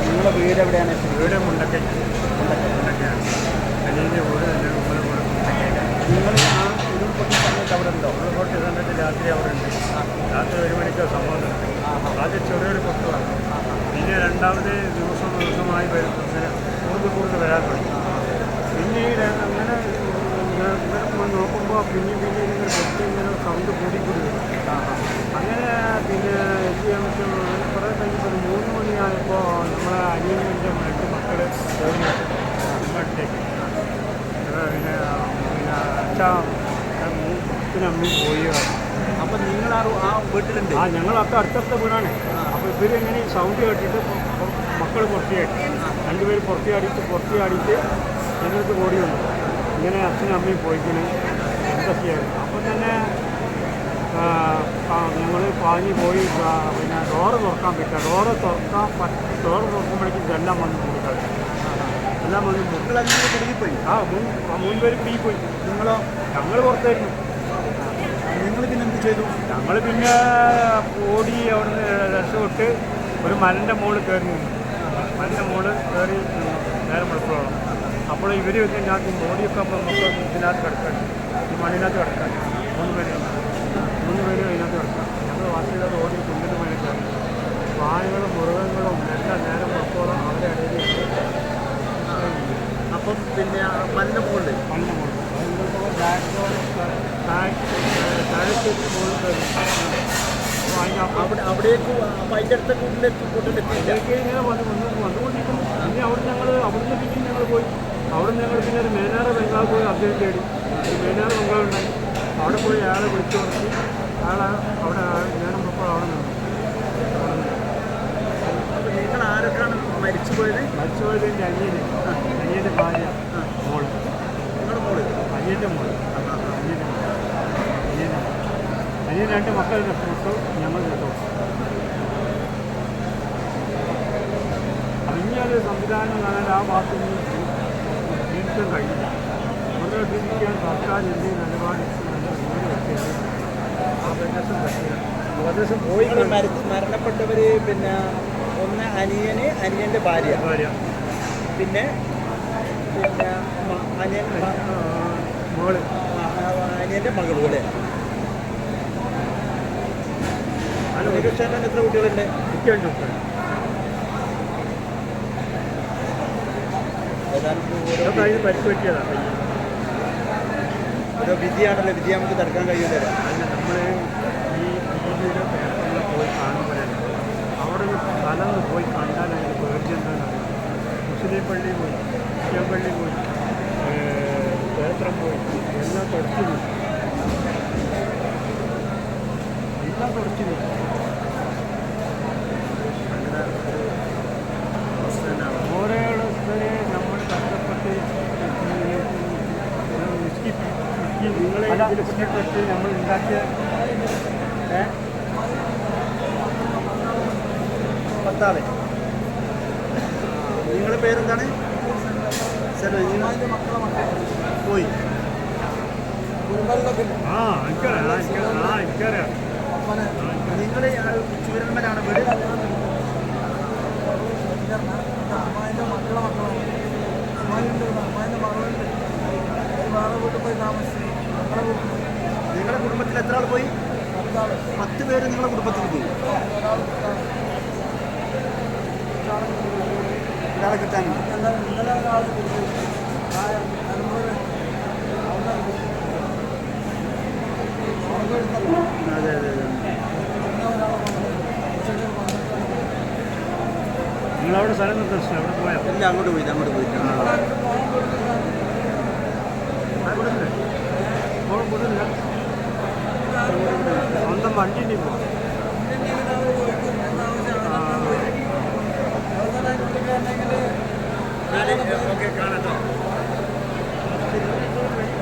നിങ്ങളുടെ വീട് എവിടെയാണ് വീട് മുണ്ടക്കൈ മുണ്ടക്കയാണ് അനിയന്റെ വീട് എന്റെ ഉമ്മയുടെ മുണ്ടക്കൈ നിങ്ങൾ ആ ഉരുൾപൊട്ടി സമയത്ത് അവിടെ ഉണ്ടോ സമയത്ത് രാത്രി അവിടെ ഉണ്ട്? രാത്രി ഒരു മണിക്ക് സംഭവം ആദ്യം ചെറിയൊരു പൊട്ടുവാണ് പിന്നെ രണ്ടാമത് ദിവസം ദിവസമായി കൂടുതൽ കൂടുതൽ വരാൻ തുടങ്ങി പിന്നീട് അങ്ങനെ നോക്കുമ്പോൾ പിന്നെ പിന്നെ ഇങ്ങനെ ഇങ്ങനെ സൗണ്ട് കൂടി കൂടി വരും. അങ്ങനെ പിന്നെ എന്ത് ചെയ്യാൻ പറ്റും കുറേ കഴിഞ്ഞ് ഒരു മൂന്ന് മണിയായപ്പോൾ നമ്മളെ അനിയന്റെ രണ്ട് മക്കൾ പിന്നെ പിന്നെ അച്ഛാ അമ്മയും പോയി. അപ്പം നിങ്ങൾ ആ വീട്ടിലുണ്ട് ആ ഞങ്ങൾ അപ്പം അടുത്തടുത്ത വീടാണ്. അപ്പോൾ ഇവർ എങ്ങനെ സൗണ്ട് കേട്ടിട്ട് മക്കൾ പുറത്തിയായിട്ട് രണ്ടുപേർ പുറത്തിയാടിയിട്ട് പുറത്തിയാടിയിട്ട് ഞങ്ങൾക്ക് ഓടി വന്നു. ഇങ്ങനെ അച്ഛനും അമ്മയും പോയിക്കണ്. എന്താ ചെയ്യാൻ അപ്പം തന്നെ ഞങ്ങൾ പാഞ്ഞു പോയി പിന്നെ ഡോറ് തുറക്കാൻ പറ്റുക ഡോറ് തുറക്കാൻ ഡോറ് തുറക്കുമ്പോഴേക്കും ഇതെല്ലാം വന്ന് കൊടുക്കാം എല്ലാം വന്ന് മുട്ടി. കുടുങ്ങിപ്പോയി ആ മുൻ മുൻപേര് പിടി പോയി നിങ്ങളോ? ഞങ്ങൾ പുറത്തായിരുന്നു. നിങ്ങൾ പിന്നെ എന്ത് ചെയ്തു? ഞങ്ങൾ പിന്നെ ഓടി അവിടുന്ന് രക്ഷപ്പെട്ട് ഒരു മലന്റെ മുകളിൽ കയറി നിന്നു. മലന്റെ മുകളിൽ കയറി നേരം വെളുപ്പോളം അപ്പോൾ ഇവർ വെച്ച് ഞാൻ ഓടിയൊക്കെ അപ്പോൾ നമുക്ക് ഇതിനകത്ത് കിടക്കാൻ ഈ മണ്ണിനകത്ത് കിടക്കാൻ. മൂന്ന് പേര് മൂന്ന് പേര് അതിനകത്ത് കിടക്കാം ഞങ്ങൾ വാസികളത് ഓടി കുഞ്ഞിട്ട് മേലെ കയറി. മൃഗങ്ങളും എല്ലാം നേരം പുറത്തോളം അവരെ ഇടയിൽ അപ്പം പിന്നെ മണ്ണ് മുകളിൽ. മണ്ണ് മുകളിൽ അവിടെ അവിടേക്ക് അപ്പം അതിന്റെ അടുത്ത കൂട്ടിലേക്ക് കൂട്ടിലെത്തി ഇതൊക്കെ ഇങ്ങനെ വന്ന് വന്ന് വന്നുകൊണ്ടിരിക്കുന്നു. പിന്നെ അവിടെ ഞങ്ങൾ അവിടുന്ന് പിന്നെ ഞങ്ങൾ പോയി. അവിടെ ഞങ്ങൾ പിന്നെ ഒരു മേനാറ ബംഗാൾ പോയി അദ്ദേഹം തേടി മേനാറ ഉണ്ടായി അവിടെ പോയി അയാളെ വിളിച്ചു നിർത്തി അയാളെ അവിടെ ഞാനും ഇപ്പോൾ അവിടെ നിന്നു നിങ്ങൾ ആരൊക്കെയാണ് മരിച്ചു പോയത്? മരിച്ചു പോയത് എന്റെ അനിയന്. അനിയന്റെ ഭാര്യ. മോൾ നിങ്ങളുടെ മോൾ? അനിയന്റെ മോൾ. അനിയന്റെ മോൾ. അനിയന്റെ അനിയൻ രണ്ട് മക്കളുടെ ഫോട്ടോ ഞങ്ങൾ രക്ഷപ്പെട്ടു ഇനിയൊരു സംവിധാനം കാണാൻ ആ ഭാഗത്തു നിന്ന് ജീവിക്കാൻ കഴിയില്ല. ജീവിക്കാൻ സർക്കാർ നിലപാട് പോയി മരണപ്പെട്ടവർ പിന്നെ ഒന്ന് അനിയന് അനിയന്റെ ഭാര്യ. പിന്നെ പിന്നെ അനിയൻ മ- മോൾ. ആ, ആ, അനിയന്റെ മകളും അല്ലേ അത് ഉണ്ണികൃഷ്ണൻ എത്ര കുട്ടികളുണ്ട്? പരിക്ക് പറ്റിയതാണ് ഓരോ വിധിയാണല്ലോ വിധി നമുക്ക് തടുക്കാൻ കഴിയില്ല നമ്മൾ ഈ പോയി കാണുമ്പോഴല്ല അവിടെ പോയി പേടി എന്താണെന്ന് മുസ്ലിം പള്ളി പോയി ക്രിസ്ത്യൻ പള്ളി പോയി ക്ഷേത്രം പോയി എല്ലാം തുടച്ചു എല്ലാം തുടച്ചു പോയി അങ്ങനെ ഒരു അവസ്ഥ തന്നെയാണ് ഓരോരുത്തരെ നമ്മൾ കഷ്ടപ്പെട്ട് മിസ്കി നിങ്ങളെ നമ്മൾ ഉണ്ടാക്കിയ? നിങ്ങളുടെ പേരെന്താണ്? ശരി പോയി. ആ എനിക്കറിയാം ആ, എനിക്കറിയാം നിങ്ങൾ ചുവരന്മലാണ് വീട്? നിങ്ങളുടെ കുടുംബത്തിൽ എത്ര ആൾ പോയി? പത്ത് പേര് നിങ്ങളുടെ കുടുംബത്തിൽ പോയി. ഒരാളെ കിട്ടാനുണ്ട് അതെ അതെ നിങ്ങളവിടെ സ്ഥലം നിർദ്ദേശിച്ചു? അവിടെ പോയോ? ഇല്ല അങ്ങോട്ട് പോയി അങ്ങോട്ട് പോയി അവിടെ ഉണ്ട് അവിടെ വിടില്ല സ്വന്തം വണ്ടി പോ ഓക്കെ കാണാം.